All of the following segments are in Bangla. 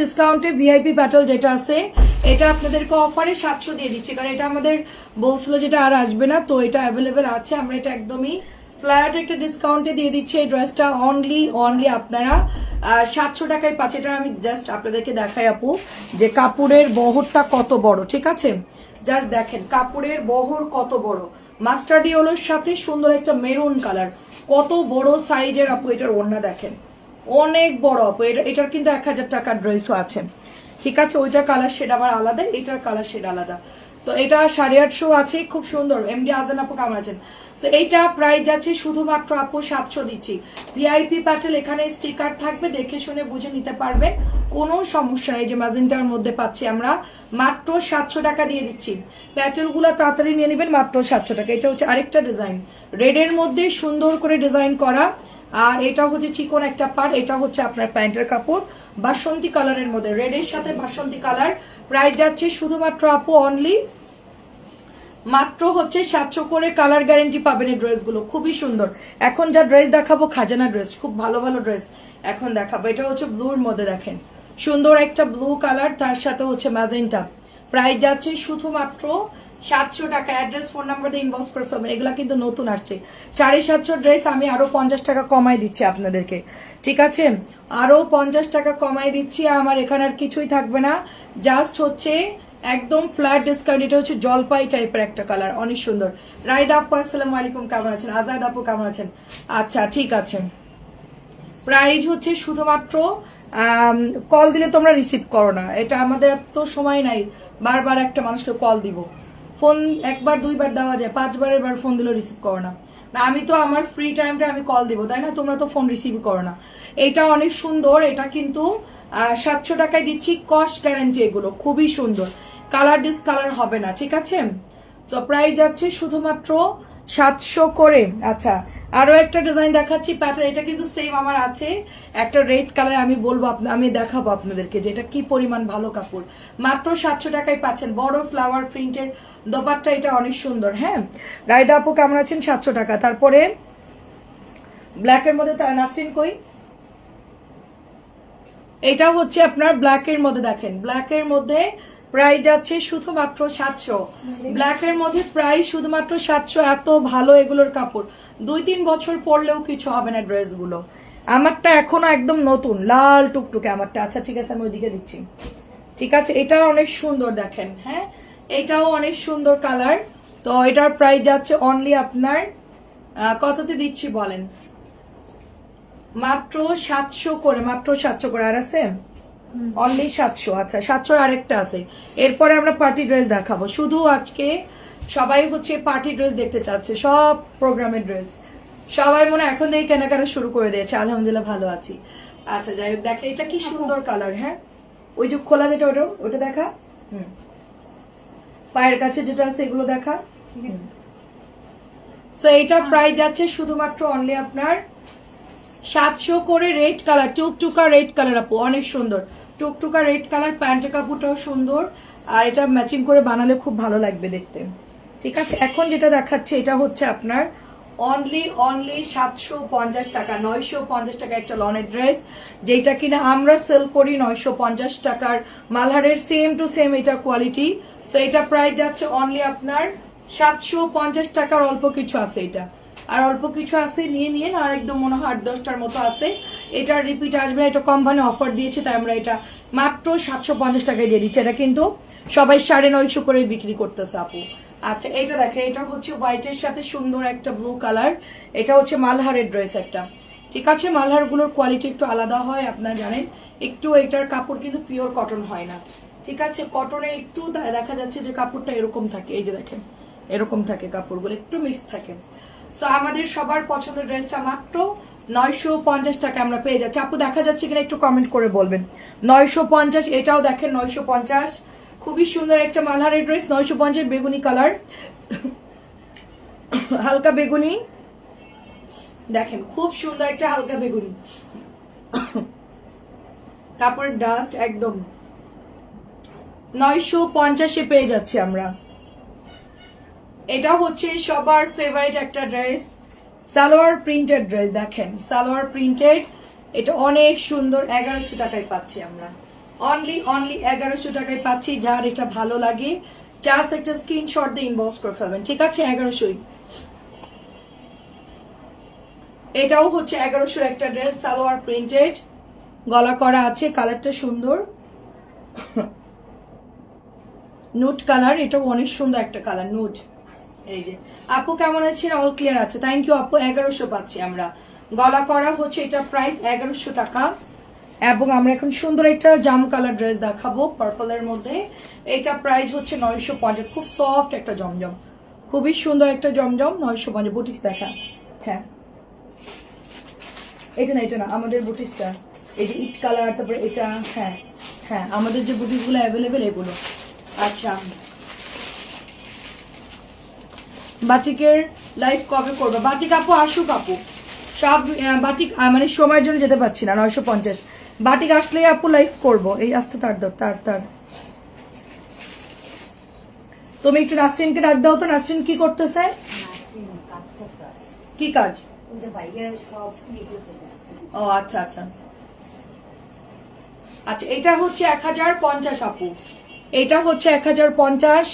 ডিসকাউন্টে ভিআইপি প্যাটেল যেটা আছে। এটা আপনাদেরকে অফারে সাতশো দিয়ে দিচ্ছি, কারণ এটা আমাদের বলছিল যেটা আর আসবে না, তো এটা অ্যাভেলেবেল আছে। আমরা এটা একদমই ফ্ল্যাট একটা ডিসকাউন্টে দিয়ে দিচ্ছি, এই ড্রেসটা অনলি অনলি আপনারা সাতশো টাকায় পাচ্ছে। এটা আমি জাস্ট আপনাদেরকে দেখাই আপু, যে কাপড়ের বহরটা কত বড়, ঠিক আছে? জাস্ট দেখেন, কাপড়ের বহর কত বড়। মাস্টার্ডি সাথে সুন্দর একটা মেরুন কালার কত বড় সাইজের আপু এটার ওড়না দেখেন। অনেক বড় আপু এটা এটার কিন্তু এক হাজার টাকার ড্রেসও আছে। ঠিক আছে? ওইটার কালার শেড আবার আলাদা এটার কালার শেড আলাদা। তো এটা সাড়ে আটশো আছে, খুব সুন্দর। এমডি আজান আপু কেমন আছেন? তো এইটা প্রাইস যাচ্ছে শুধুমাত্র আপু সাতশো দিচ্ছি। ভিআইপি প্যাটেল এখানে স্টিকার থাকবে, দেখে শুনে বুঝে নিতে পারবেন। কোনো সমস্যা নেই যে ম্যাজেন্টার মধ্যে পাচ্ছি আমরা। মাত্র সাতশো টাকা দিয়ে দিচ্ছি। প্যাটেলগুলো তাড়াতাড়ি নিয়ে নেবেন, মাত্র সাতশো টাকা। এটা হচ্ছে আরেকটা ডিজাইন রেডের মধ্যে সুন্দর করে ডিজাইন করা। আর এটা হচ্ছে চিকন একটা পার এটা হচ্ছে আপনার প্যান্টের কাপড়। বাসন্তী কালারের মধ্যে রেডের সাথে বাসন্তী কালার প্রাইস যাচ্ছে শুধুমাত্র আপু অনলি মাত্র হচ্ছে সাতশো করে কালার গ্যারেন্টি পাবেন এই ড্রেসগুলো খুবই সুন্দর। এখন যা ড্রেস দেখাবো, খাজানা ড্রেস খুব ভালো ভালো ড্রেস এখন দেখাবো। এটা হচ্ছে ব্লুর মধ্যে দেখেন। সুন্দর একটা ব্লু কালার তার সাথে হচ্ছে ম্যাজেন্টা প্রাইস যাচ্ছে শুধুমাত্র সাতশো টাকা অ্যাড্রেস ফোন নাম্বার দিয়ে ইনবক্স করে ফেলবেন। এগুলো কিন্তু নতুন আসছে। সাড়ে সাতশো ড্রেস আমি আরও পঞ্চাশ টাকা কমাই দিচ্ছি আপনাদেরকে। ঠিক আছে? আরও পঞ্চাশ টাকা কমাই দিচ্ছি, আমার এখানে আর কিছুই থাকবে না। জাস্ট হচ্ছে একদম ফ্ল্যাট ডিসকাউন্ট এটা হচ্ছে জলপাই টাইপের একটা কালার অনেক সুন্দর। রাইদা আপু, আসসালামু আলাইকুম, কেমন আছেন? আজাদ আপু, কেমন আছেন? আচ্ছা ঠিক আছে। প্রাইজ হচ্ছে শুধুমাত্র কল দিলে তোমরা রিসিভ করো না। এটা আমাদের তো সময় নাই, বারবার একটা মানুষকে কল দিব। ফোন একবার, দুইবার দেওয়া যায় পাঁচবারের বার ফোন দিলেও রিসিভ করো না। না, আমি তো আমার ফ্রি টাইমটা আমি কল দিব, তাই না? তোমরা তো ফোন রিসিভ করো না। এটা অনেক সুন্দর, এটা কিন্তু সাতশো টাকায় দিচ্ছি কস্ট গ্যারেন্টি এগুলো, খুবই সুন্দর। কালার ডিসকালার হবে না, ঠিক আছে? তো প্রাইস যাচ্ছে শুধুমাত্র সাতশো করে। আচ্ছা আরও একটা ডিজাইন দেখাচ্ছি প্যাটার্ন এটা কিন্তু সেম আমার আছে। একটা রেড কালার আমি বলব আমি দেখাবো আপনাদেরকে যে এটা কি পরিমাণ ভালো কাপড়। মাত্র সাতশো টাকায় পাচ্ছেন, বড় ফ্লাওয়ার প্রিন্টের দোপাট্টা, এটা অনেক সুন্দর হ্যাঁ? রায়দা আপু কেমন আছেন? সাতশো টাকা। তারপরে ব্ল্যাকের মধ্যে নাসরিন কই? এটা হচ্ছে আপনার ব্ল্যাকের মধ্যে দেখেন। ব্ল্যাকের মধ্যে প্রাইস যাচ্ছে শুধুমাত্র সাতশো। ব্ল্যাকের মধ্যে প্রায় শুধুমাত্র সাতশো, এত ভালো এগুলোর কাপড়। দুই তিন বছর পরলেও কিছু হবে না ড্রেসগুলো। আমারটা এখনও একদম নতুন, লাল টুকটুকে আমারটা। আচ্ছা ঠিক আছে, আমি ওইদিকে দিচ্ছি। ঠিক আছে, এটাও অনেক সুন্দর দেখেন হ্যাঁ? এটাও অনেক সুন্দর কালার। তো এটার প্রাইস যাচ্ছে অনলি আপনার কততে দিচ্ছি বলেন? মাত্র সাতশো করে, মাত্র সাতশো করে, আর আছে? অনলি সাতশো আচ্ছা সাতশোর আরেকটা আছে। এরপরে আমরা পার্টি ড্রেস দেখাবো। শুধু আজকে সবাই হচ্ছে পার্টি ড্রেস দেখতে চাচ্ছে সব প্রোগ্রামের ড্রেস সবাই মনে হয় এখন থেকে কেনাকাটা শুরু করে দিয়েছে আলহামদুলিল্লাহ ভালো আছি। আচ্ছা যাই হোক দেখে এটা কি সুন্দর কালার হ্যাঁ? ওই যে খোলা যেটা ওটা ওটা দেখা? হুম। পায়ের কাছে যেটা আছে এগুলো দেখা? সো এইটা প্রাইস যাচ্ছে শুধুমাত্র অনলি আপনার সাতশো করে রেড কালার, টুকটুকা রেড কালার আপু, অনেক সুন্দর। টুকটুকা রেড কালার, প্যান্টের কাপড়টাও সুন্দর, আর এটা ম্যাচিং করে বানালে খুব ভালো লাগবে দেখতে। ঠিক আছে, এখন যেটা দেখাচ্ছে, এটা হচ্ছে আপনার অনলি অনলি সাতশো পঞ্চাশ টাকা, নয়শো পঞ্চাশ টাকা একটা লনের ড্রেস, যেটা কিনা আমরা সেল করি নয়শো পঞ্চাশ টাকার মালহারের সেম টু সেম এটা কোয়ালিটি সো এটা প্রাইস যাচ্ছে অনলি আপনার সাতশো পঞ্চাশ টাকার অল্প কিছু আছে এটা। আর অল্প কিছু আছে, নিয়ে নিয়ে আর একদম মনে হয় আট দশটার মতো আছে। এটা রিপিট আসবে, এটা কোম্পানি অফার দিয়েছে, তাই আমরা এটা মাত্র সাতশো পঞ্চাশ টাকায় দিয়ে দিচ্ছি। এটা কিন্তু সবাই সাড়ে নয়শো করে বিক্রি করতেছে আপু। আচ্ছা এটা দেখেন, এটা হচ্ছে হোয়াইটের সাথে সুন্দর একটা ব্লু কালার এটা হচ্ছে মালহারের ড্রেস একটা। ঠিক আছে, মালহারগুলোর কোয়ালিটি একটু আলাদা হয়, আপনারা জানেন। একটু এটার কাপড় কিন্তু পিওর কটন হয় না। ঠিক আছে কটনের একটু দেখা যাচ্ছে যে কাপড়টা এরকম থাকে, এই যে দেখেন, এরকম থাকে কাপড়গুলো, একটু মিক্স থাকে। সো আমাদের সবার পছন্দের ড্রেসটা মাত্র নয়শো পঞ্চাশ টাকা আমরা পেয়ে যাচ্ছি। আপু, দেখা যাচ্ছে কিনা একটু কমেন্ট করে বলবেন। নয়শো পঞ্চাশ, এটাও দেখেন নয়শো পঞ্চাশ। খুবই সুন্দর একটা মালহারের ড্রেস নয়শো পঞ্চাশ বেগুনি কালার হালকা বেগুনি। দেখেন, খুব সুন্দর একটা হালকা বেগুনি। তারপর ডাস্ট একদম। নয়শো পঞ্চাশে পেয়ে যাচ্ছি আমরা। এটা হচ্ছে সবার ফেভারিট একটা ড্রেস সালোয়ার প্রিন্টেড ড্রেস দেখেন, সালোয়ার প্রিন্টেড এটা অনেক সুন্দর, এগারোশো টাকায় পাচ্ছি আমরা। অনলি অনলি এগারোশো টাকায় পাচ্ছি, যার এটা ভালো লাগে। জাস্ট একটা স্ক্রিনশট দিয়ে ইনবক্স করে ফেলবেন, ঠিক আছে? এগারোশোই। এটাও হচ্ছে এগারোশোর একটা ড্রেস সালোয়ার প্রিন্টেড গলা করা আছে, কালারটা সুন্দর। নুট কালার এটাও অনেক সুন্দর একটা কালার নুট এই যে। আপু কেমন আছেন? অল ক্লিয়ার আছে। থ্যাংক ইউ আপু। এগারোশো পাচ্ছি আমরা। গলা করা হচ্ছে এটা প্রাইস এগারোশো টাকা। এবং আমরা এখন সুন্দর একটা জাম কালার ড্রেস দেখাবো পার্পলের মধ্যে। এটা প্রাইস হচ্ছে নয়শো পঞ্চাশ। খুব সফট একটা জমজম। খুবই সুন্দর একটা জমজম। নয়শো পঞ্চাশ। বুটিক্স দেখা। হ্যাঁ। এটা না এটা না, আমাদের বুটিক্সটা। এই যে ইট কালার তারপরে এটা হ্যাঁ হ্যাঁ আমাদের যে বুটিক্সগুলো অ্যাভেলেবেল এগুলো। আচ্ছা। বাটিকের লাইভ কবে করব? বাটিক আপু আসুক আপু। সব বাটিক মানে সময়ের জন্য যেতে পারছি না নয়শো পঞ্চাশ। বাটিক আসলেই আপু লাইভ করব। এই আসতে তার দাও তার তার। তুমি একটু নাসরিনকে ডাক দাও তো। নাসরিন কি করতেছে? কি কাজ? ও আচ্ছা আচ্ছা। আচ্ছা এটা হচ্ছে এক হাজার পঞ্চাশ আপু। এটা হচ্ছে এক হাজার পঞ্চাশ।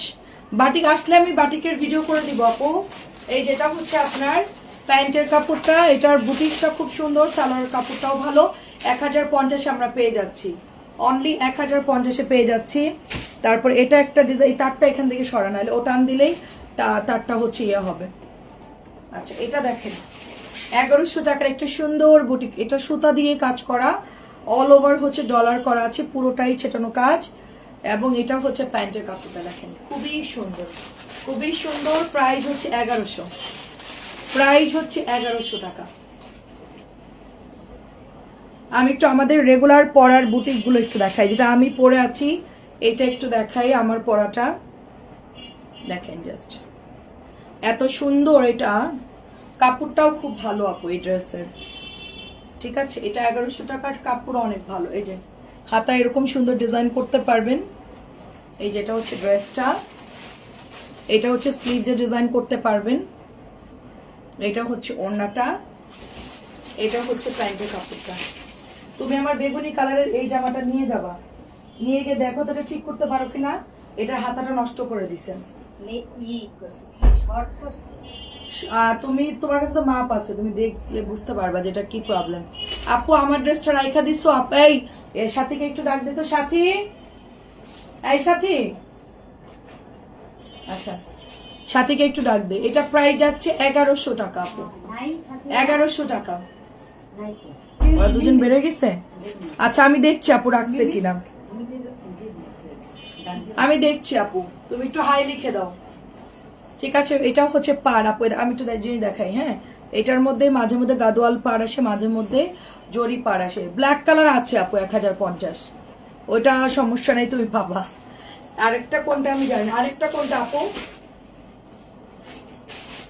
বাটিক, আসলে আমি বাটিকের ভিডিও করে দিব, আপু। এই যেটা হচ্ছে আপনার প্যান্টের কাপড়টা, এটার বুটিকটা খুব সুন্দর সালোয়ার কাপড়টাও ভালো। এক হাজার পঞ্চাশে আমরা পেয়ে যাচ্ছি। অনলি এক হাজার পঞ্চাশে পেয়ে যাচ্ছি। তারপর এটা একটা ডিজাইন তারটা এখান থেকে সরানো হলে ওটা আন দিলেই তারটা হচ্ছে ইয়ে হবে। আচ্ছা এটা দেখেন। এগারোশো টাকার একটা সুন্দর বুটিক, এটা সুতা দিয়ে কাজ করা। অল ওভার হচ্ছে ডলার করা আছে, পুরোটাই ছেটানো কাজ। এবং এটা হচ্ছে প্যান্টের কাপড়টা দেখেন, খুবই সুন্দর। খুবই সুন্দর, প্রাইস হচ্ছে এগারোশো। প্রাইস হচ্ছে এগারোশো টাকা। আমি একটু আমাদের রেগুলার পরার বুটিকগুলো একটু দেখাই। যেটা আমি পরে আছি, এটা একটু দেখাই আমার পরাটা। দেখেন জাস্ট এত সুন্দর এটা। কাপড়টাও খুব ভালো আপু এই ড্রেসের ঠিক আছে? এটা এগারোশো টাকার কাপড়, অনেক ভালো। এই যে হাতা এরকম সুন্দর ডিজাইন করতে পারবেন। এই যেটা হচ্ছে ড্রেসটা এটা হচ্ছে স্লিভজে ডিজাইন করতে পারবেন। এটা হচ্ছে ওড়নাটা, এটা হচ্ছে প্যান্টের কাপড়টা। তুমি আমার বেগুনি কালারের এই জামাটা নিয়ে যাবা। নিয়ে গিয়ে দেখো তো এটা ঠিক করতে পারো কিনা। এটা হাতাটা নষ্ট করে দিছেন শর্ট করছে? তুমি তোমার কাছে তো মাপ আছে তুমি দেখলে বুঝতে পারবা যেটা কি প্রবলেম আপু আমার ড্রেসটা রাইখা দিছো আপ এই সাথীকে একটু ডাক দিত সাথী। এই সাথী। আচ্ছা সাথীকে একটু ডাক দে। এটা প্রাইস যাচ্ছে এগারোশো টাকা আপু। এগারোশো টাকা। ওরা দুজন বেড়ে গেছে? আচ্ছা আমি দেখছি আপু রাখছে কিনা। আমি দেখছি আপু। তুমি একটু হাই লিখে দাও। ঠিক আছে? এটা হচ্ছে পার আপু আমি একটু জিনিস দেখাই হ্যাঁ? এটার মধ্যে মাঝে মধ্যে গাদোয়াল পার আসে, মাঝে মধ্যে জরি পার আসে। ব্ল্যাক কালার আছে আপু, এক হাজার পঞ্চাশ। ওটা সমস্যা নেই তুমি পাবা। আরেকটা কোনটা আমি জানি। আরেকটা কোনটা আপু?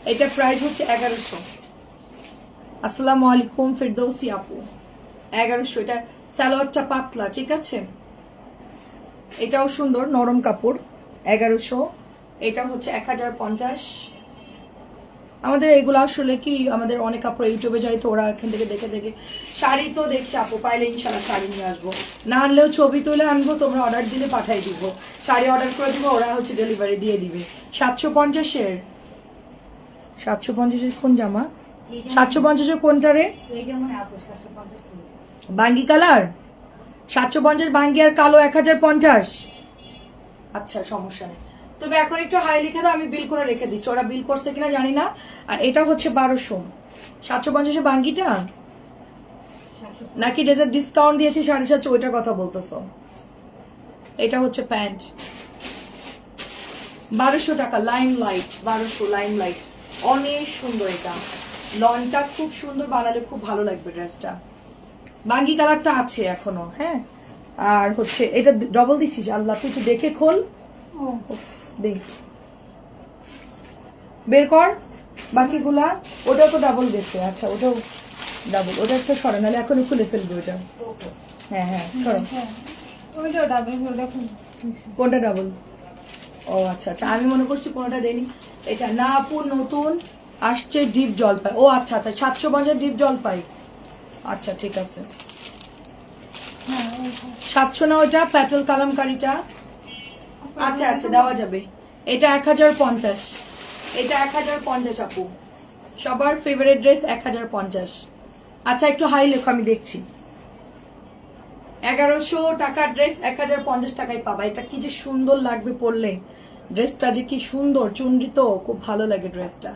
এটা প্রাইস হচ্ছে এগারোশো। আসসালামু আলাইকুম, ফিরদৌসি আপু। এগারোশো। এটা স্যালোয়ারটা পাতলা, ঠিক আছে? এটাও সুন্দর, নরম কাপড়। এগারোশো। এটা হচ্ছে এক হাজার পঞ্চাশ। আমাদের এগুলো আসলে কি আমাদের অনেক কাপড় ইউটিউবে যাই তো ওরা এখান থেকে দেখে দেখে। শাড়ি তো দেখি আপু পাইলে ইনশাল্লাহ শাড়ি নিয়ে আসব। না আনলেও ছবি তুলে আনব তোমরা অর্ডার দিলে পাঠাই দিব। শাড়ি অর্ডার করে দিব ওরা হচ্ছে ডেলিভারি দিয়ে দিবে। সাতশো পঞ্চাশের? সাতশো পঞ্চাশের কোন জামা? সাতশো পঞ্চাশের কোনটা রে। বাঙ্গি কালার? সাতশো পঞ্চাশ বাঙ্গি আর কালো এক হাজার পঞ্চাশ। আচ্ছা সমস্যা নেই। তুমি এখন একটু হাই লিখে দাও আমি বিল করে রেখে দিচ্ছি। ওরা বিল করছে কিনা জানি না। আর এটা হচ্ছে বারোশো। সাতশো পঞ্চাশে বাঙ্গিটা? নাকি যেটা ডিসকাউন্ট দিয়েছি সাড়ে সাতশো ওইটার কথা বলতেছো। এটা হচ্ছে প্যান্ট বারোশো টাকা লাইম লাইট বারোশো লাইম লাইট অনেক সুন্দর এটা। লনটা খুব সুন্দর বানালে খুব ভালো লাগবে ড্রেসটা বাঙ্গি কালারটা আছে এখনও হ্যাঁ? আর হচ্ছে এটা ডবল দিছিস? আল্লাহ তুই একটু দেখে খোল। উফ, বের কর বাকিগুলা ওটাও তো ডাবল গেছে আচ্ছা ওটাও ডাবল ওটা একটা সরা নাহলে এখনই খুলে ফেলবে ওটা হ্যাঁ হ্যাঁ সরো ওইটা ডাবল কোনটা ডাবল ও আচ্ছা আচ্ছা আমি মনে করছি কোনটা দেয়নি এটা না আপু নতুন আসছে ডিপ জলপাই। ও আচ্ছা আচ্ছা সাতশো পঞ্চাশ ডিপ জলপাই। আচ্ছা ঠিক আছে। হ্যাঁ সাতশো না ওটা প্যাটেল কালামকারিটা। আচ্ছা আচ্ছা দেওয়া যাবে। এটা এক হাজার পঞ্চাশ। এটা এক হাজার পঞ্চাশ, আপু। সবার ফেভারিট ড্রেস এক হাজার পঞ্চাশ। আচ্ছা একটু হাই লেখো, আমি দেখছি। এগারোশো টাকার ড্রেস এক হাজার পঞ্চাশ টাকায় পাবা। এটা কি যে সুন্দর লাগবে পরলে। ড্রেসটা যে কি সুন্দর, চুনরি তো, খুব ভালো লাগে ড্রেসটা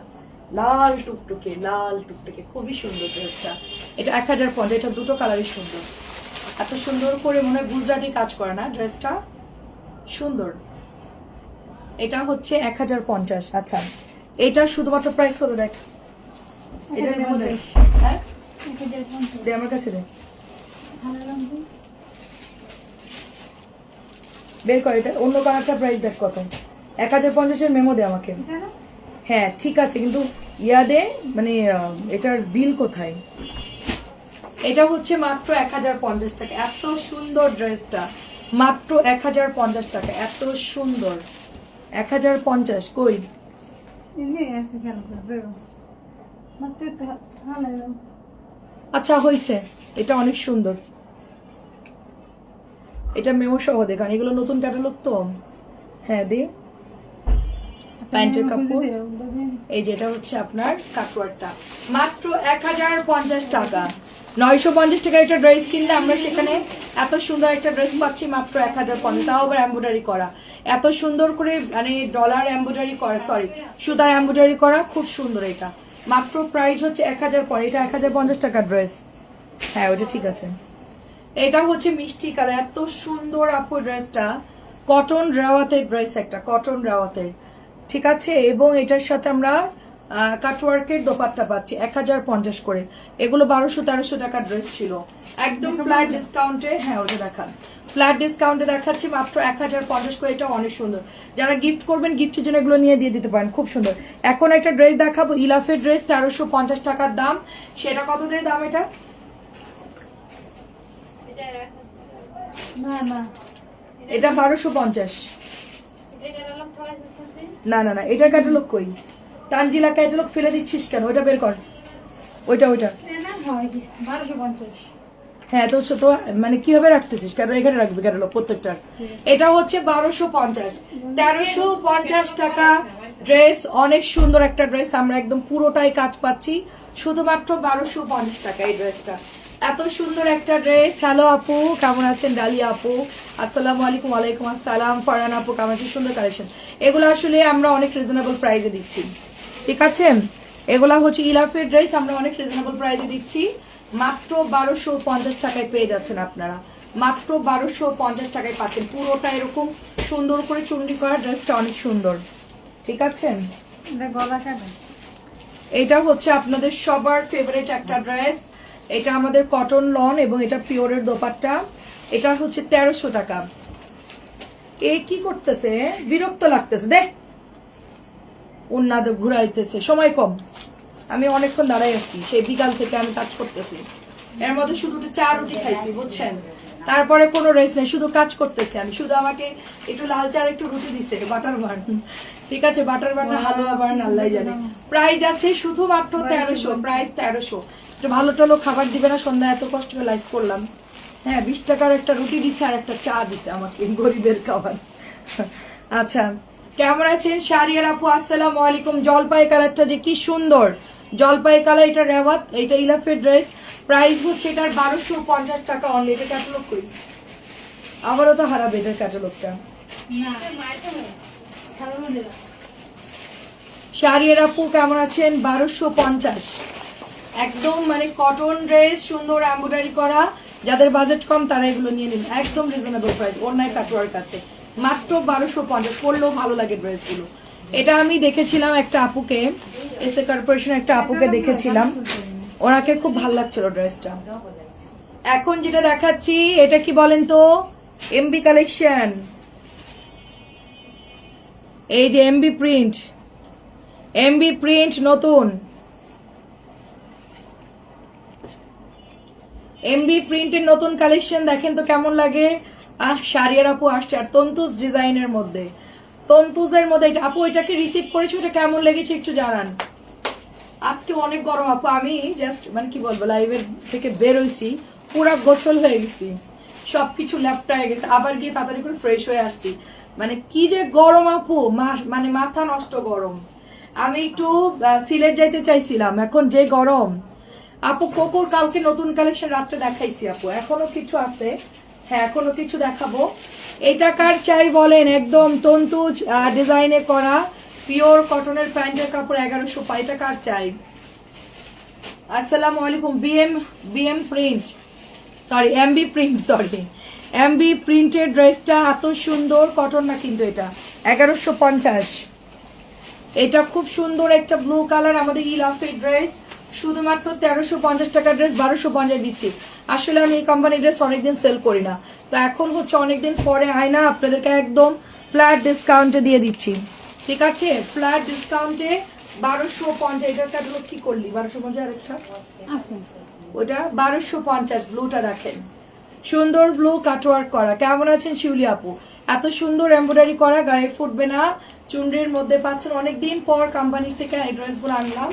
লাল টুকটুকে লাল টুকটুকে, খুবই সুন্দর ড্রেসটা এটা এক হাজার পঞ্চাশ, এটা দুটো কালারই সুন্দর। এত সুন্দর করে মনে হয় গুজরাটি কাজ করে না ড্রেসটা সুন্দর। এটা হচ্ছে এক হাজার পঞ্চাশ। আচ্ছা এটা শুধুমাত্র প্রাইস কত দেখ? হ্যাঁ? এক হাজার পঞ্চাশ। দে আমার কাছে দে। বের কর এটা অন্য কালারটা প্রাইস দেখ কত। এক হাজার পঞ্চাশের মেমো দে আমাকে। হ্যাঁ ঠিক আছে কিন্তু ইয়া দে মানে এটার বিল কোথায়? এটা হচ্ছে মাত্র এক হাজার পঞ্চাশ টাকা। এত সুন্দর ড্রেসটা মাত্র এক হাজার পঞ্চাশ টাকা। এত সুন্দর। এক হাজার পঞ্চাশ কই? আচ্ছা হয়েছে এটা অনেক সুন্দর। এটা মেমো সহ দে কারণ এগুলো নতুন ক্যাটালগ তো? হ্যাঁ দে। প্যান্টের কাপড়। এই যেটা হচ্ছে আপনার কাটওয়ারটা মাত্র এক হাজার পঞ্চাশ টাকা। নয়শো পঞ্চাশ টাকার একটা ড্রেস কিনলে আমরা সেখানে এত সুন্দর একটা ড্রেস পাচ্ছি, মাত্র এক হাজার পঞ্চাশ। তাও আবার এম্ব্রয়ডারি করা। এত সুন্দর করে মানে ডলার এম্ব্রয়ডারি করা সরি সুতার এম্ব্রয়ডারি করা, খুব সুন্দর এটা। মাত্র প্রাইস হচ্ছে এক হাজার পরে এটা এক হাজার পঞ্চাশ টাকার ড্রেস। হ্যাঁ ওটা ঠিক আছে। এটা হচ্ছে মিষ্টি কালার, এত সুন্দর আপু ড্রেসটা। কটন রাওয়াতের ড্রেস একটা, কটন রাওয়াতের। ঠিক আছে? এবং এটার সাথে আমরা কাটওয়ার্কের দোপাট্টা পাচ্ছি এক হাজার পঞ্চাশ করে। এগুলো বারোশো তেরোশো টাকার ড্রেস ছিল। একদম ফ্ল্যাট ডিসকাউন্টে হ্যাঁ ওটা দেখান। ফ্ল্যাট ডিসকাউন্টে দেখাচ্ছি মাত্র এক হাজার পঞ্চাশ করে এটা অনেক সুন্দর। যারা গিফট করবেন গিফটের জন্য এগুলো নিয়ে দিয়ে দিতে পারেন খুব সুন্দর। এখন একটা ড্রেস দেখাবো ইলাফের ড্রেস তেরোশো পঞ্চাশ টাকার দাম। সেটা কত দিয়ে দাম এটা? না না। এটা বারোশো পঞ্চাশ। না না না এটার ক্যাটালগ কই তানজিলা ক্যাটালগ ফেলে দিচ্ছিস কেন? ওইটা বের কর। ওইটা ওইটা। হয়, তো ছোট মানে কীভাবে রাখতেছিস? কেন এখানে রাখবি ক্যাটালগ প্রত্যেকটার? এটা হচ্ছে বারোশো পঞ্চাশ। তেরোশো পঞ্চাশ টাকা ড্রেস, অনেক সুন্দর একটা ড্রেস। আমরা একদম পুরোটাই কাজ পাচ্ছি। শুধুমাত্র বারোশো পঞ্চাশ টাকা এই ড্রেসটা। এত সুন্দর একটা ড্রেস। হ্যালো আপু, কেমন আছেন? ডালিয়া আপু। আসসালামু আলাইকুম, ওয়ালাইকুম আসসালাম। ফরহান আপু, কেমন আছেন? সুন্দর কালেকশন এগুলো আসলে আমরা অনেক রিজনেবল প্রাইসে দিচ্ছি। ঠিক আছে? এগুলা হচ্ছে ইলাফের ড্রেস আমরা অনেক রিজনেবল প্রাইসে দিচ্ছি। মাত্র বারোশো পঞ্চাশ টাকায় পেয়ে যাচ্ছেন আপনারা। মাত্র বারোশো পঞ্চাশ টাকায় পাচ্ছেন। পুরোটা এরকম সুন্দর করে চুন্ডি করা ড্রেসটা অনেক সুন্দর। ঠিক আছে? এটা হচ্ছে আপনাদের সবার ফেভারিট একটা ড্রেস এটা আমাদের কটন লন এবং এটা পিওরের দোপাট্টা। এটা হচ্ছে তেরোশো টাকা। এ কি করতেছে? বিরক্ত লাগতেছে। দেখ উন্নাদ ঘুরাইতেছে। সময় কম। আমি অনেকক্ষণ দাঁড়াই আছি। সেই বিকাল থেকে আমি কাজ করতেছি। এর মধ্যে শুধু চা রুটি খাইছি বুঝছেন? তারপরে কোনো রেস্ট নেই শুধু কাজ করতেছি আমি। শুধু আমাকে একটু লাল চা আর একটু রুটি দিছে বাটার বার্ন ঠিক আছে বাটার বার্ন হালুয়া বার্ন আল্লাহ জানে। প্রাইস আছে শুধুমাত্র তেরোশো প্রাইস তেরোশো। একটু ভালো টালো খাবার দিবে না সন্ধ্যা এত কষ্ট করে লাইভ করলাম। হ্যাঁ বিশ টাকার একটা রুটি দিছে আর একটা চা দিছে আমাকে গরিবের খাবার। আচ্ছা। কেমন আছেন? শারিয়ার আপু আসসালাম আলাইকুম। জলপাই কালারটা যে কি সুন্দর। জলপাই কালার এটা রেওয়াত এটা ইলাফের ড্রেস প্রাইস হচ্ছে এটার বারোশো পঞ্চাশ টাকা অনলি এটা ক্যাটালগ করি। আমারও তো হারাবে এটার ক্যাটালগটা শাড়িয়ার আপু কেমন আছেন? বারোশো পঞ্চাশ। একদম মানে কটন ড্রেস সুন্দর এম্ব্রয়ডারি করা। যাদের বাজেট কম তারা এগুলো নিয়ে নিন। একদম রিজনেবল প্রাইস অন্যায় কাটোয়ার কাছে। মাত্র বারোশো পঞ্চাশ, পড়লেও ভালো লাগে ড্রেসগুলো। এটা আমি দেখেছিলাম একটা আপুকে এসএ কর্পোরেশন একটা আপুকে দেখেছিলাম। ওনাকে খুব ভালো লাগছিল ড্রেসটা। এখন যেটা দেখাচ্ছি, এটা কি বলেন তো? এমবি কালেকশন এই যে এমবি প্রিন্ট এমবি প্রিন্ট নতুন। এমবি প্রিন্টের নতুন কালেকশন দেখেন তো কেমন লাগে? আহ, শাড়িয়ার আপু আসছে আর তন্তুজ ডিজাইনের মধ্যে। তন্তুজের মধ্যে এটা আপু এটাকে রিসিভ করেছ? এটা কেমন লেগেছে একটু জানান। আজকে অনেক গরম, আপু। আমি জাস্ট মানে কি বলব লাইভের থেকে বের হইছি, পুরা গোছল হয়ে গেছি। সবকিছু ল্যাপটায় গেছে। আবার গিয়ে তাড়াতাড়ি করে ফ্রেশ হয়ে আসছি। মানে কি যে গরম, আপু! মানে মাথা নষ্ট গরম। আমি একটু সিলেট যাইতে চাইছিলাম। এখন যে গরম। আপু, কোকোর কালকে নতুন কালেকশন রাত্রে দেখাইছি, আপু। এখনও কিছু আছে। হ্যাঁ কোনো কিছু দেখাবো। এটা কার চাই বলেন? একদম তন্তুজ ডিজাইনে করা পিওর কটনের প্যান্টের কাপড় এগারোশো এটা কার চাই? আসসালামু আলাইকুম BM BM print sorry MB print sorry MB প্রিন্টের ড্রেসটা এত সুন্দর কটন না কিন্তু এটা, এগারোশো পঞ্চাশ। এটা খুব সুন্দর একটা ব্লু কালার আমাদের ইলাফের ড্রেস শুধুমাত্র তেরোশো পঞ্চাশ টাকার ড্রেস বারোশো পঞ্চাশ দিচ্ছি। আসলে আমি এই কোম্পানির ড্রেস অনেকদিন সেল করি না। তো এখন হচ্ছে অনেকদিন পরে আয় না আপনাদেরকে একদম ফ্ল্যাট ডিসকাউন্টে দিয়ে দিচ্ছি। ঠিক আছে? ফ্ল্যাট ডিসকাউন্টে বারোশো পঞ্চাশ এটার কাজগুলো কি করলি? বারোশো পঞ্চাশ আরেকটা? ওটা বারোশো পঞ্চাশ ব্লুটা রাখেন সুন্দর ব্লু কাটওয়ার্ক করা। কেমন আছেন শিউলি আপু? এত সুন্দর এমব্রয়ডারি করা গায়ে ফুটবে না। চুনরির মধ্যে পাচ্ছেন অনেকদিন পর কোম্পানি থেকে এই ড্রেসগুলো আনলাম।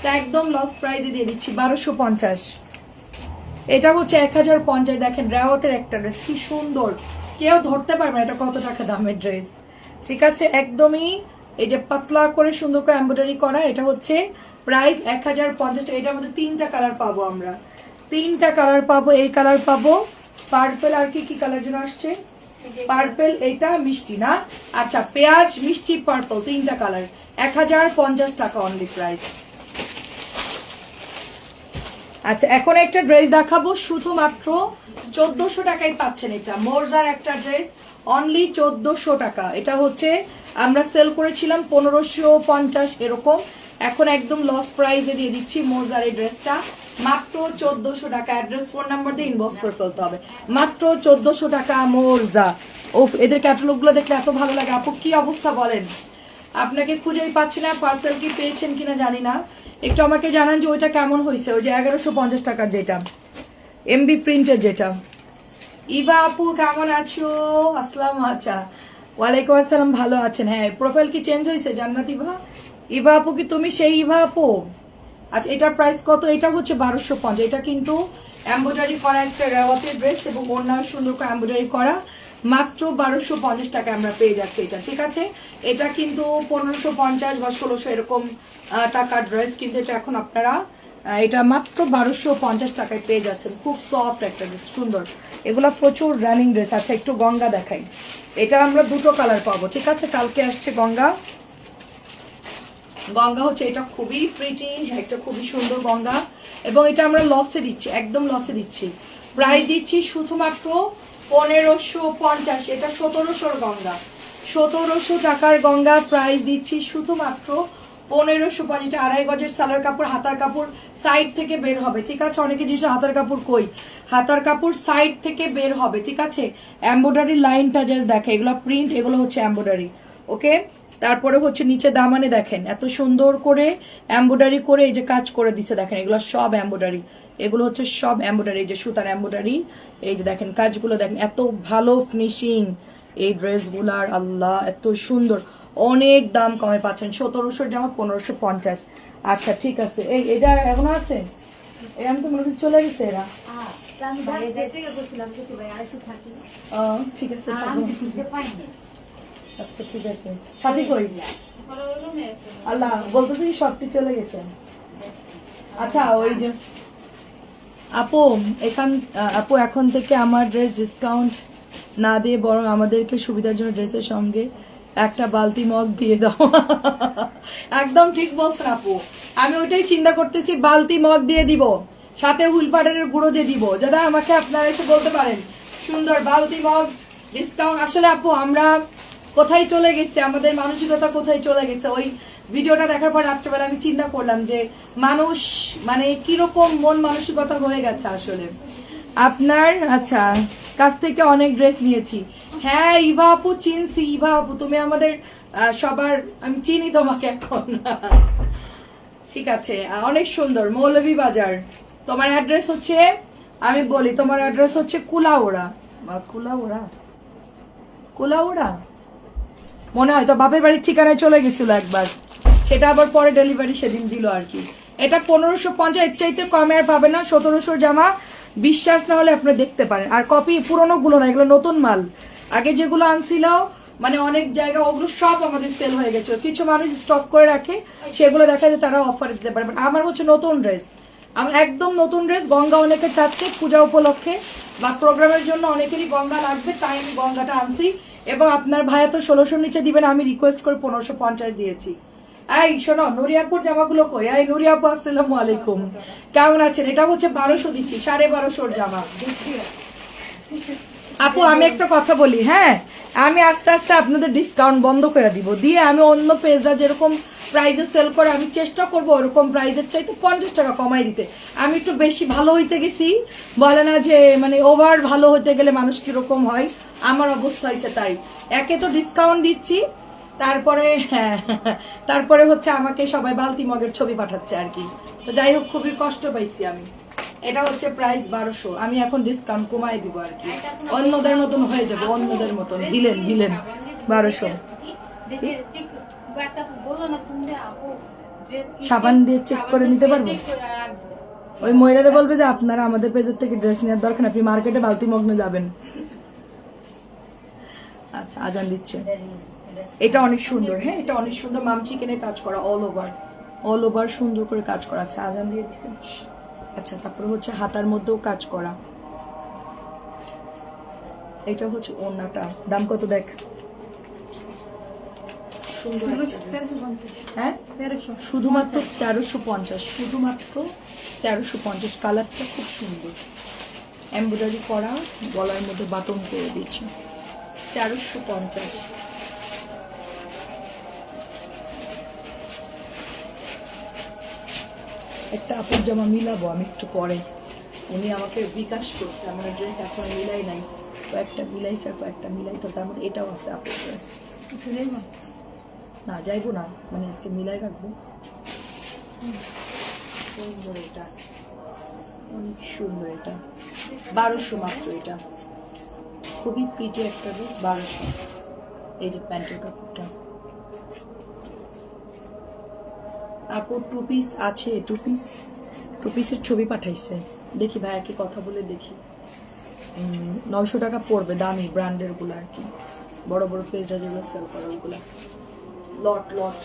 তো একদম লস প্রাইজে দিয়ে দিচ্ছি, বারোশো পঞ্চাশ। এটা হচ্ছে এক হাজার পঞ্চাশ। দেখেন, রেওয়াতের একটা ড্রেস কি সুন্দর। কেউ ধরতে পারবে এটা কত টাকা দামের ড্রেস ঠিক আছে? একদমই এই যে পাতলা করে সুন্দর করে এমব্রয়ডারি করা, এটা হচ্ছে প্রাইস এক হাজার পঞ্চাশ। এটার মধ্যে তিনটা কালার পাবো আমরা। তিনটা কালার পাবো, এই কালার পাবো। পার্পেল আর কি কি কালার যেন আসছে? পার্পেল এটা মিষ্টি না? আচ্ছা পেঁয়াজ, মিষ্টি পার্পল তিনটা কালার এক হাজার পঞ্চাশ টাকা অনলি প্রাইস আচ্ছা এখন একটা ড্রেস দেখাবো। শুধুমাত্র চোদ্দশো টাকায় পাচ্ছেন এটা। মোরজার একটা ড্রেস অনলি চোদ্দশো টাকা। এটা হচ্ছে, আমরা সেল করেছিলাম পনেরোশো পঞ্চাশ এরকম। এখন একদম লস প্রাইজে দিয়ে দিচ্ছি মোরজার এই ড্রেসটা মাত্র চোদ্দশো টাকা। অ্যাড্রেস ফোন নাম্বার দিয়ে ইনবক্স করে ফেলতে হবে। মাত্র চোদ্দশো টাকা মোরজা। ওফ এদের ক্যাটালগুলো দেখলে এত ভালো লাগে। আপু, কি অবস্থা বলেন? আপনাকে খুঁজেই পাচ্ছি না। পার্সেল কি পেয়েছেন কিনা জানি না। একটু আমাকে জানান যে ওইটা কেমন হয়েছে? ওই যে এগারোশো পঞ্চাশ টাকার যেটা। এমবি প্রিন্টের যেটা। ইভা আপু, কেমন আছো? আসসালাম আচ্ছা ওয়ালাইকুম আসসালাম, ভালো আছেন? হ্যাঁ প্রোফাইল কি চেঞ্জ হয়েছে, জান্নাত ইভা? ইভা আপু, কি তুমি সেই ইভা আপু? আচ্ছা এটার প্রাইস কত? এটা হচ্ছে বারোশো পঞ্চাশ। এটা কিন্তু এম্ব্রয়ডারি করা একটা রেওয়াতের ড্রেস এবং অন্য সুন্দর করে এম্ব্রয়ডারি করা। মাত্র বারোশো পঞ্চাশ টাকা আমরা পেয়ে যাচ্ছি এটা, ঠিক আছে? এটা কিন্তু পনেরোশো পঞ্চাশ বা ষোলোশো এরকম টাকার ড্রেস কিন্তু এটা এখন আপনারা এটা মাত্র বারোশো পঞ্চাশ টাকায় পেয়ে যাচ্ছেন। খুব সফট একটা ড্রেস সুন্দর। এগুলো প্রচুর রানিং ড্রেস আচ্ছা একটু গঙ্গা দেখাই। এটা আমরা দুটো কালার পাবো, ঠিক আছে? কালকে আসছে গঙ্গা। গঙ্গা হচ্ছে, এটা খুবই প্রিটি একটা খুবই সুন্দর গঙ্গা। এবং এটা আমরা লসে দিচ্ছি, একদম লসে দিচ্ছি। প্রায় দিচ্ছি শুধুমাত্র পনেরোশো পঞ্চাশ, এটা সতেরোশোর গঙ্গা। সতেরোশো টাকার গঙ্গা প্রাইস দিচ্ছি শুধুমাত্র পনেরোশো পঞ্চাশ, এটা আড়াই গজের সালোয়ার কাপড়, হাতার কাপড় সাইড থেকে বের হবে, ঠিক আছে? অনেকে জিনিস হাতার কাপড় কই? হাতার কাপড় সাইড থেকে বের হবে, ঠিক আছে? এম্ব্রয়ডারি লাইনটা জাস্ট দেখে, এগুলো প্রিন্ট এগুলো হচ্ছে এম্ব্রয়ডারি ওকে তারপরে হচ্ছে নিচে দামানে দেখেন এত সুন্দর করে এম্ব্রয়ডারি করে এই যে কাজ করে দিছে দেখেন এগুলো সব এম্ব্রয়ডারি এগুলো হচ্ছে সব এম্ব্রয়ডারি এই যে সুতার এম্ব্রয়ডারি এই যে দেখেন কাজগুলো দেখেন এত ভালো ফিনিশিং এই ড্রেসগুলার আল্লাহ এত সুন্দর। অনেক দাম কমে পাচ্ছেন সতেরোশোর জামা পনেরোশো পঞ্চাশ। আচ্ছা ঠিক আছে। এই এটা এখনও আছে? আমি তো মনে করছি চলে গেছে এরা। ও, ঠিক আছে আচ্ছা ঠিক আছে। সাথী কই আল্লাহ, বলতেছি কিছু চলে গেছে। আচ্ছা ওই যে আপু, এখান, আপু, এখন থেকে আমার ড্রেস ডিসকাউন্ট না দিয়ে বরং আমাদেরকে সুবিধার জন্য ড্রেসের সঙ্গে একটা বালতি মগ দিয়ে দাও। একদম ঠিক বলছেন আপু। আমি ওইটাই চিন্তা করতেছি, বালতি মগ দিয়ে দিব, সাথে হুইল পাউডারের গুঁড়ো দিয়ে দিব। যারা আমাকে আপনারা এসে বলতে পারেন, সুন্দর বালতি মগ ডিসকাউন্ট আসলে আপু, আমরা কোথায় চলে গেছে? আমাদের মানসিকতা কোথায় চলে গেছে? ওই ভিডিওটা দেখার পর রাত্রেবেলা আমি চিন্তা করলাম যে, মানুষ মানে কীরকম মন মানসিকতা হয়ে গেছে আসলে? আপনার আচ্ছা কাছ থেকে অনেক ড্রেস নিয়েছি। হ্যাঁ ইভা আপু, চিনছি। ইভা আপু, তুমি আমাদের সবার, আমি চিনি তোমাকে এখন। ঠিক আছে অনেক সুন্দর। মৌলভী বাজার। তোমার অ্যাড্রেস হচ্ছে, আমি বলি, তোমার অ্যাড্রেস হচ্ছে কুলাউড়া। বা কুলাউড়া? কুলাউড়া? মনে হয় তো বাপের বাড়ির ঠিকানায় চলে গেছিল একবার। সেটা আবার পরে ডেলিভারি সেদিন দিল আর কি। এটা পনেরোশো পঞ্চাশ, এর চাইতে কমে আর পাবে না সতেরোশোর জামা। বিশ্বাস না হলে আপনি দেখতে পারেন। আর কপি পুরনো গুলো না, এগুলো নতুন মাল। আগে যেগুলো আনছিল মানে অনেক জায়গা, ওগুলো সব আমাদের সেল হয়ে গেছে কিছু মানুষ স্টক করে রাখে, সেগুলো দেখা যায় তারা অফার দিতে পারে। আমার হচ্ছে নতুন ড্রেস আমার একদম নতুন ড্রেস গঙ্গা অনেকে চাচ্ছে পূজা উপলক্ষে বা প্রোগ্রামের জন্য অনেকেরই গঙ্গা লাগবে, তাই আমি গঙ্গাটা আনছি এবং আপনার ভাইয়া তো ষোলোশোর নিচে দিবেন, আমি রিকোয়েস্ট করে পনেরোশো পঞ্চাশ দিয়েছি। এই শোনো, নুরিয়াপুর জামাগুলো কই? এই নুরিয়াপু, আসসালামু আলাইকুম। কেমন আছেন? এটা হচ্ছে বারোশো দিচ্ছি, সাড়ে বারোশোর জামা। আপু, আমি একটা কথা বলি হ্যাঁ? আমি আস্তে আস্তে আপনাদের ডিসকাউন্ট বন্ধ করে দিব। দিয়ে আমি অন্য পেজরা যেরকম প্রাইজে সেল করে আমি চেষ্টা করব ওরকম প্রাইজের চাইতে পঞ্চাশ টাকা কমাই দিতে। আমি একটু বেশি ভালো হইতে গেছি। বলে না যে মানে ওভার ভালো হইতে গেলে মানুষ কীরকম হয়? আমার অবস্থা হয়েছে তাই। একে তো ডিসকাউন্ট দিচ্ছি, তারপরে হ্যাঁ তারপরে হচ্ছে আমাকে সবাই বালতি মগের ছবি পাঠাচ্ছে আর কি। তো যাই হোক, খুবই কষ্ট পাইছি আমি। এটা হচ্ছে প্রাইস বারোশো। আমি এখন ডিসকাউন্ট কমাই দিব আর কি। অন্যদের মতন হয়ে যাবে, অন্যদের মতন। ভিলেন ভিলেন বারোশো। সাবান দিয়ে চেক করে নিতে পারব? ওই মহিলারা বলবে যে আপনারা আমাদের পেজের থেকে ড্রেস নেওয়ার দরকার আপনি মার্কেটে বালতি মগ্ন যাবেন। আচ্ছা আজান দিচ্ছে। এটা অনেক সুন্দর হ্যাঁ এটা অনেক সুন্দর মাম চিকেনের কাজ করা অল ওভার অল ওভার সুন্দর করে কাজ করা। আচ্ছা আজান দিয়ে দিছে। আচ্ছা তারপরে হচ্ছে হাতার মধ্যেও কাজ করা। এটা হচ্ছে ওড়নাটা। দাম কত দেখ? সুন্দর হ্যাঁ? শুধুমাত্র তেরোশো পঞ্চাশ। শুধুমাত্র তেরোশো পঞ্চাশ। কালারটা খুব সুন্দর। এমব্রয়ডারি করা গলার মধ্যে বাটন করে দিয়েছি। তেরোশো পঞ্চাশ। একটা আপুর জামা মিলাবো আমি একটু পরে। উনি আমাকে বিকাশ করছে আমার ড্রেস এখন মিলাই নাই। কয়েকটা মিলাইছে আর কয়েকটা মিলাই তো তার মধ্যে এটাও আছে আপুর ড্রেস না যাইবো না। মানে আজকে মিলাই রাখব। সুন্দর এটা। অনেক সুন্দর এটা। বারোশো মাত্র এটা। খুবই প্রিটি একটা ড্রেস বারোশো। এই যে প্যান্টের কাপড়টা। আপু টু পিস আছে টু পিস টু পিসের ছবি পাঠাইছে। দেখি ভাইয়াকে কথা বলে দেখি। নয়শো টাকা পড়বে দামি ব্র্যান্ডেরগুলো আর কি। বড় বড় পেজরা যেগুলো সেল করে ওগুলা। Lot lot.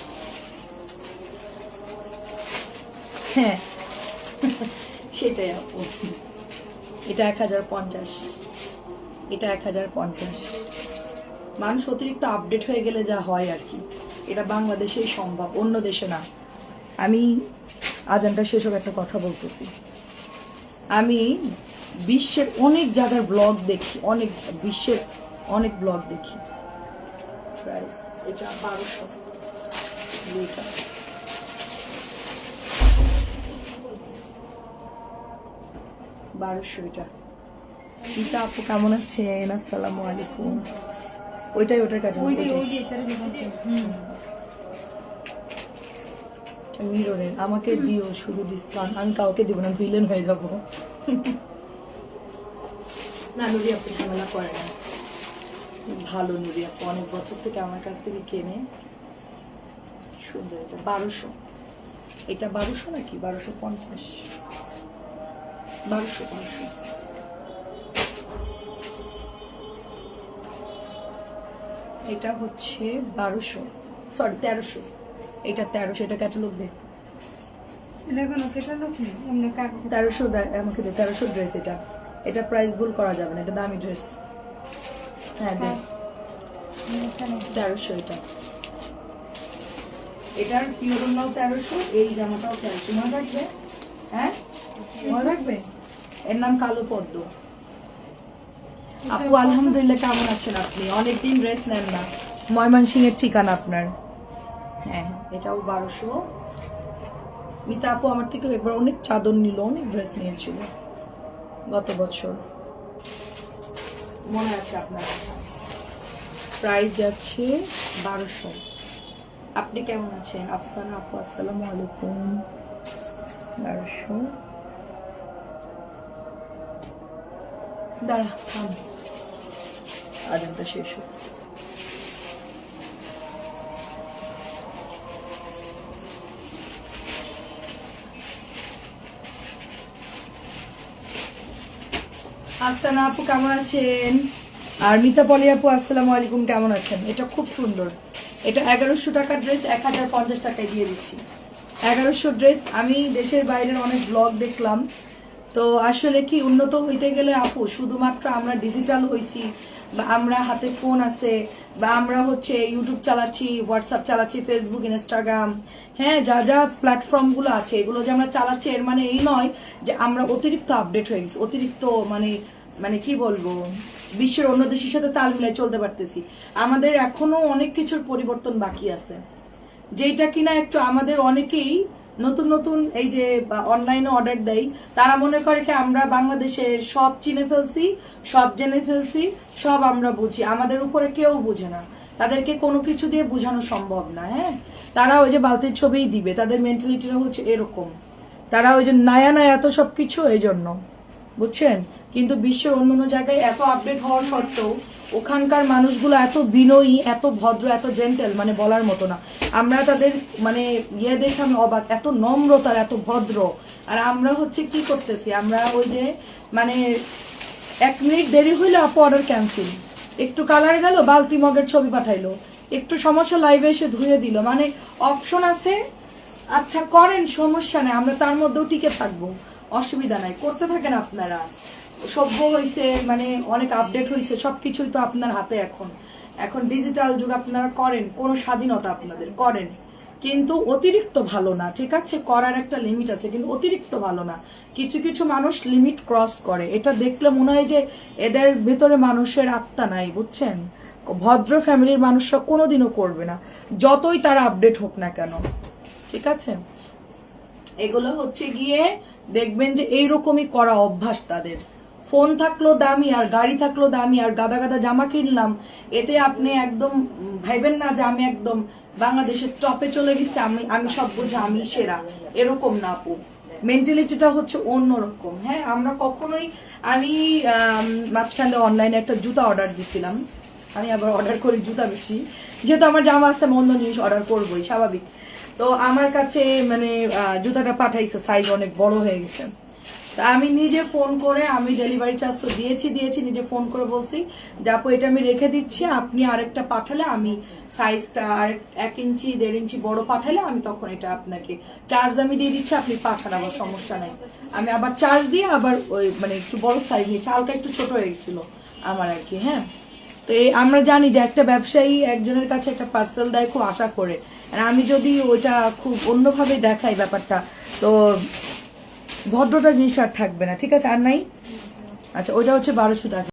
হ্যাঁ। সেটাই আপু। এটা এক হাজার পঞ্চাশ। এটা এক হাজার পঞ্চাশ। মানুষ অতিরিক্ত আপডেট হয়ে গেলে যা হয় আর কি। এটা বাংলাদেশেই সম্ভব, অন্য দেশে না। আমি আজানটা হোক একটা কথা বলতেছি। আমি বিশ্বের অনেক জায়গার ব্লগ দেখি, অনেক, বিশ্বের অনেক ব্লগ দেখি। প্রাইস এটা বারোশো। দুইটা। বারোশো এটা। গীতা আপু কেমন আছেন? আসসালামু আলাইকুম। ওইটাই ওটার মিররের আমাকে দিও শুধু ডিসকাউন্ট আমি কাউকে দিব না ভিলেন হয়ে যাব। না নুরি আপু ঝামেলা করে না। ভালো নুরি আপু অনেক বছর থেকে আমার কাছ থেকে কেনে। সুন্দর এটা বারোশো? এটা বারোশো নাকি? বারোশো পঞ্চাশ। বারোশো বারোশো। এটা হচ্ছে বারোশো। সরি তেরোশো। এটা তেরোশো এটা ক্যাটালগ দে। তেরোশো আমাকে দে তেরোশো ড্রেস এটা। এটা প্রাইস ভুল করা যাবে না এটা দামি ড্রেস হ্যাঁ দে। এখানে তেরোশো এটা। এটার পিওরনাও তেরোশো, এই জামাটাও তেরোশো। মনে রাখবে? হ্যাঁ? মনে রাখবে? এর নাম কালো পদ্ম। আপু, আলহামদুলিল্লাহ, কেমন আছেন আপনি? অনেকদিন ড্রেস নেন না। ময়মনসিং এর ঠিকানা আপনার? হ্যাঁ এটাও বারোশো। মিতা আপু, আমার থেকে একবার অনেক চাদর নিল, অনেক ড্রেস নিয়েছিল গত বছর। মনে আছে আপনার প্রাইস যাচ্ছে বারোশো। আপনি কেমন আছেন? আফসান আপু, আসসালামু আলাইকুম। বারোশো দাঁড়া, থাম। আজানটা শেষ হোক। আপু, কেমন আছেন? আর মিতা পলি আপু, আসসালামু আলাইকুম, কেমন আছেন? এটা খুব সুন্দর। এটা এগারোশো টাকার ড্রেস এক হাজার পঞ্চাশ টাকায় দিয়ে দিচ্ছি। এগারোশো ড্রেস আমি দেশের বাইরের অনেক ব্লগ দেখলাম। তো আসলে কি উন্নত হইতে গেলে আপু, শুধুমাত্র আমরা ডিজিটাল হইছি, বা আমরা হাতে ফোন আছে, বা আমরা হচ্ছে ইউটিউব চালাচ্ছি হোয়াটসঅ্যাপ চালাচ্ছি ফেসবুক ইনস্টাগ্রাম হ্যাঁ যা যা প্ল্যাটফর্মগুলো আছে, এগুলো যে আমরা চালাচ্ছি, এর মানে এই নয় যে আমরা অতিরিক্ত আপডেট হয়ে গেছি। অতিরিক্ত মানে মানে কি বলব? বিশ্বের অন্য দেশের সাথে তাল মিলাই চলতে পারতেছি। আমাদের এখনও অনেক কিছুর পরিবর্তন বাকি আছে। যেটা কিনা একটু আমাদের অনেকেই নতুন নতুন এই যে অনলাইনে অর্ডার দেয়, তারা মনে করে কি আমরা বাংলাদেশের সব চিনে ফেলছি, সব জেনে ফেলছি, সব আমরা বুঝি। আমাদের উপরে কেউ বুঝে না। তাদেরকে কোনো কিছু দিয়ে বোঝানো সম্ভব না হ্যাঁ? তারা ওই যে বালতির ছবিই দিবে, তাদের মেন্টালিটিটা হচ্ছে এরকম। তারা ওই যে নায়া নায়া এত সব কিছু এই জন্য বুঝছেন? কিন্তু বিশ্বের অন্য অন্য জায়গায় এত আপডেট হওয়ার সত্ত্বেও ওখানকার মানুষগুলো এত বিনয়ী, এত ভদ্র, এত জেন্টেল মানে বলার মতো না। আমরা তাদের মানে ইয়ে দেখে আমি অবাক, এত নম্রতার, এত ভদ্র। আর আমরা হচ্ছে কি করতেছি? আমরা ওই যে মানে এক মিনিট দেরি হইলে আপু অর্ডার ক্যান্সেল একটু কালার গেল, বালতি মগের ছবি পাঠাইলো। একটু সমস্যা লাইভে এসে ধুয়ে দিল। মানে অপশন আছে আচ্ছা করেন, সমস্যা নেই, আমরা তার মধ্যেও টিকে থাকব। অসুবিধা নাই, করতে থাকেন আপনারা। সভ্য হয়েছে মানে অনেক আপডেট হয়েছে সব কিছুই তো আপনার হাতে এখন। এখন ডিজিটাল যুগ আপনারা করেন, কোনো স্বাধীনতা আপনাদের, করেন। কিন্তু অতিরিক্ত ভালো না, ঠিক আছে? করার একটা লিমিট আছে, কিন্তু অতিরিক্ত ভালো না। কিছু কিছু মানুষ লিমিট ক্রস করে। এটা দেখলে মনে হয় যে এদের ভেতরে মানুষের আত্মা নাই, বুঝছেন? ভদ্র ফ্যামিলির মানুষরা কোনোদিনও করবে না। যতই তারা আপডেট হোক না কেন, ঠিক আছে? এগুলো হচ্ছে গিয়ে দেখবেন যে এইরকমই করা অভ্যাস তাদের। ফোন থাকল দামি আর গাড়ি থাকল দামি আর গাদা গাদা জামা কিনলাম, এতে আপনি একদম ভাইবেন না যে আমি একদম বাংলাদেশের টপে চলে গেছি, আমি আমি সব বুঝে, আমি সেরা। এরকম না আপু। মেন্টালিটিটা হচ্ছে অন্যরকম হ্যাঁ? আমরা কখনোই, আমি মাঝখানে অনলাইনে একটা জুতা অর্ডার দিছিলাম। আমি আবার অর্ডার করি জুতা বেশি। যেহেতু আমার জামা আছে অন্য জিনিস অর্ডার করবোই, স্বাভাবিক। তো আমার কাছে মানে জুতাটা পাঠাইছে সাইজ অনেক বড় হয়ে গেছে। তা আমি নিজে ফোন করে, আমি ডেলিভারি চার্জ তো দিয়েছি দিয়েছি, নিজে ফোন করে বলছি যে আপু এটা আমি রেখে দিচ্ছি, আপনি আরেকটা পাঠালে, আমি সাইজটা আর এক ইঞ্চি, দেড় ইঞ্চি বড় পাঠালে, আমি তখন এটা আপনাকে চার্জ আমি দিয়ে দিচ্ছি, আপনি পাঠান, আমার সমস্যা নেই। আমি আবার চার্জ দিয়ে আবার ওই মানে একটু বড় সাইজ নিয়েছি, হালকা একটু ছোট হয়ে গেছিল আমার আর কি হ্যাঁ? তো এই আমরা জানি যে একটা ব্যবসায়ী একজনের কাছে একটা পার্সেল দেয় খুব আশা করে। আর আমি যদি ওইটা খুব অন্যভাবে দেখাই ব্যাপারটা, তো ভদ্রতা জিনিসটা আর থাকবে না ঠিক আছে? আর নাই? আচ্ছা ওইটা হচ্ছে বারোশো টাকা।